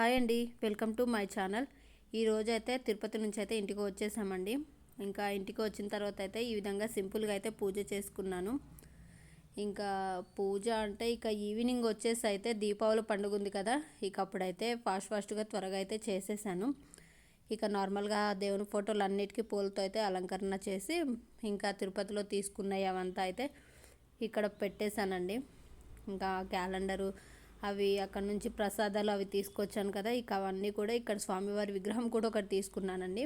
Hi అండి. Welcome to my channel. ఈరోజు అయితే తిరుపతి నుంచి అయితే ఇంటికి వచ్చేసామండి. ఇంకా ఇంటికి వచ్చిన తర్వాత అయితే ఈ విధంగా సింపుల్గా అయితే పూజ చేసుకున్నాను. ఇంకా పూజ అంటే ఇక ఈవినింగ్ వచ్చేసి అయితే దీపావళి పండుగ ఉంది కదా ఇక అప్పుడైతే ఫాస్ట్ ఫాస్ట్గా త్వరగా అయితే చేసేసాను. ఇక నార్మల్గా దేవుని ఫోటోలు అన్నిటికీ పూలతో అయితే అలంకరణ చేసి ఇంకా తిరుపతిలో తీసుకున్నవి అవంతా అయితే ఇక్కడ పెట్టేశానండి. ఇంకా క్యాలెండరు అవి అక్కడ నుంచి ప్రసాదాలు అవి తీసుకొచ్చాను కదా ఇక అవన్నీ కూడా ఇక్కడ స్వామివారి విగ్రహం కూడా ఒకటి తీసుకున్నానండి.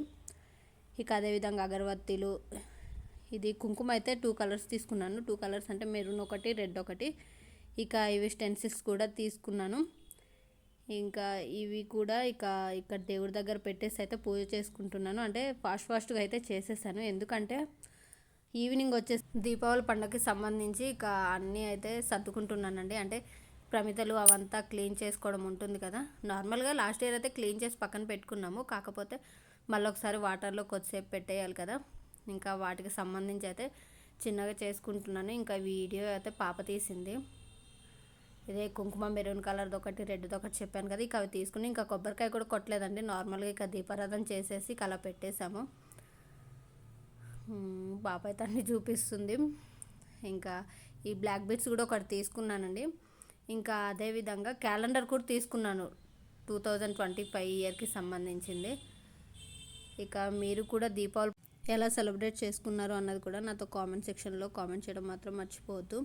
ఇక అదేవిధంగా అగరబత్తీలు ఇది కుంకుమ అయితే టూ కలర్స్ తీసుకున్నాను. టూ కలర్స్ అంటే మెరూన్ ఒకటి రెడ్ ఒకటి. ఇక ఇవి స్టెన్సిల్స్ కూడా తీసుకున్నాను. ఇంకా ఇవి కూడా ఇక ఇక్కడ దేవుడి దగ్గర పెట్టేసి అయితే పూజ చేసుకుంటున్నాను. అంటే ఫాస్ట్ ఫాస్ట్గా అయితే చేసేసాను. ఎందుకంటే ఈవినింగ్ వచ్చేసి దీపావళి పండుగకి సంబంధించి ఇక అన్నీ అయితే సర్దుకుంటున్నానండి. అంటే ప్రమితలు అవంతా క్లీన్ చేసుకోవడం ఉంటుంది కదా. నార్మల్గా లాస్ట్ ఇయర్ అయితే క్లీన్ చేసి పక్కన పెట్టుకున్నాము. కాకపోతే మళ్ళీ ఒకసారి వాటర్లో కొద్దిసేపు పెట్టేయాలి కదా. ఇంకా వాటికి సంబంధించి అయితే చిన్నగా చేసుకుంటున్నాను. ఇంకా వీడియో అయితే పాప తీసింది. ఇదే కుంకుమ మెరూన్ కలర్ది ఒకటి రెడ్ది ఒకటి చెప్పాను కదా. ఇక అవి తీసుకుని ఇంకా కొబ్బరికాయ కూడా కొట్టలేదండి. నార్మల్గా ఇక దీపారాధన చేసేసి ఇక అలా పెట్టేశాము. పాప అయితే అన్ని చూపిస్తుంది. ఇంకా ఈ బ్లాక్ బీట్స్ కూడా ఒకటి తీసుకున్నానండి. ఇంకా అదేవిధంగా క్యాలెండర్ కూడా తీసుకున్నాను టూ థౌజండ్ ట్వంటీ ఫైవ్ ఇయర్కి సంబంధించింది. ఇక మీరు కూడా దీపావళి ఎలా సెలబ్రేట్ చేసుకున్నారు అన్నది కూడా నాతో కామెంట్ సెక్షన్లో కామెంట్ చేయడం మాత్రం మర్చిపోవద్దు.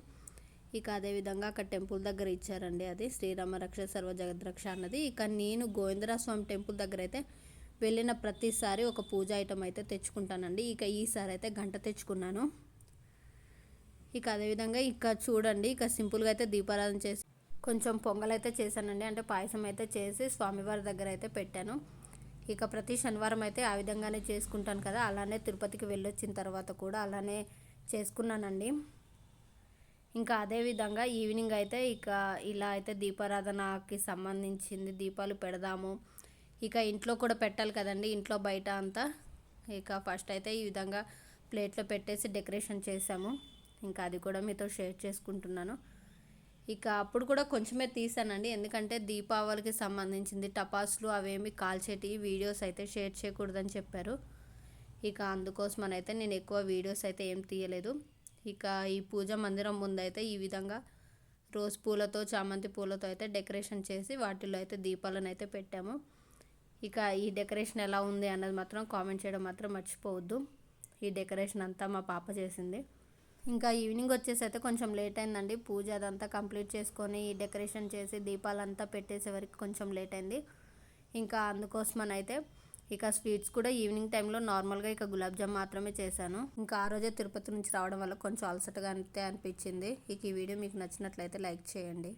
ఇక అదేవిధంగా అక్కడ టెంపుల్ దగ్గర ఇచ్చారండి అది శ్రీరామ రక్ష సర్వ జగద్రక్ష అన్నది. ఇక నేను గోవిందరా స్వామి టెంపుల్ దగ్గర అయితే వెళ్ళిన ప్రతిసారి ఒక పూజ ఐటమ్ అయితే తెచ్చుకుంటానండి. ఇక ఈసారి అయితే గంట తెచ్చుకున్నాను. ఇక అదేవిధంగా ఇక చూడండి ఇక సింపుల్గా అయితే దీపారాధన చేసి కొంచెం పొంగల్ అయితే చేశానండి. అంటే పాయసం అయితే చేసి స్వామివారి దగ్గర అయితే పెట్టాను. ఇక ప్రతి శనివారం అయితే ఆ విధంగానే చేసుకుంటాను కదా. అలానే తిరుపతికి వెళ్ళొచ్చిన తర్వాత కూడా అలానే చేసుకున్నానండి. ఇంకా అదేవిధంగా ఈవినింగ్ అయితే ఇక ఇలా అయితే దీపారాధనకి సంబంధించింది దీపాలు పెడదాము. ఇక ఇంట్లో కూడా పెట్టాలి కదండి. ఇంట్లో బయట అంతా ఇక ఫస్ట్ అయితే ఈ విధంగా ప్లేట్లో పెట్టేసి డెకరేషన్ చేసాము ఇంకా అది కూడా మీతో షేర్ చేసుకుంటున్నాను. ఇక అప్పుడు కూడా కొంచెమే తీసానండి. ఎందుకంటే దీపావళికి సంబంధించింది టపాసులు అవేమి కాల్చేటి వీడియోస్ అయితే షేర్ చేయకూడదని చెప్పారు. ఇక అందుకోసం అయితే నేను ఎక్కువ వీడియోస్ అయితే ఏం తీయలేదు. ఇక ఈ పూజ మందిరం ముందైతే ఈ విధంగా రోజ్ పూలతో చామంతి పూలతో అయితే డెకరేషన్ చేసి వాటిలో అయితే దీపాలను అయితే పెట్టాము. ఇక ఈ డెకరేషన్ ఎలా ఉంది అన్నది మాత్రం కామెంట్ చేయడం మాత్రం మర్చిపోవద్దు. ఈ డెకరేషన్ అంతా మా పాప చేసింది. ఇంకా ఈవినింగ్ వచ్చేసి అయితే కొంచెం లేట్ అయిందండి. పూజ అదంతా కంప్లీట్ చేసుకొని డెకరేషన్ చేసి దీపాలంతా పెట్టేసే వరకు కొంచెం లేట్ అయింది. ఇంకా అందుకోసమని అయితే ఇక స్వీట్స్ కూడా ఈవినింగ్ టైంలో నార్మల్గా ఇక గులాబ్ జామ్ మాత్రమే చేశాను. ఇంకా ఆ రోజే తిరుపతి నుంచి రావడం వల్ల కొంచెం అలసటగా అంతే అనిపించింది. ఇక ఈ వీడియో మీకు నచ్చినట్లయితే లైక్ చేయండి.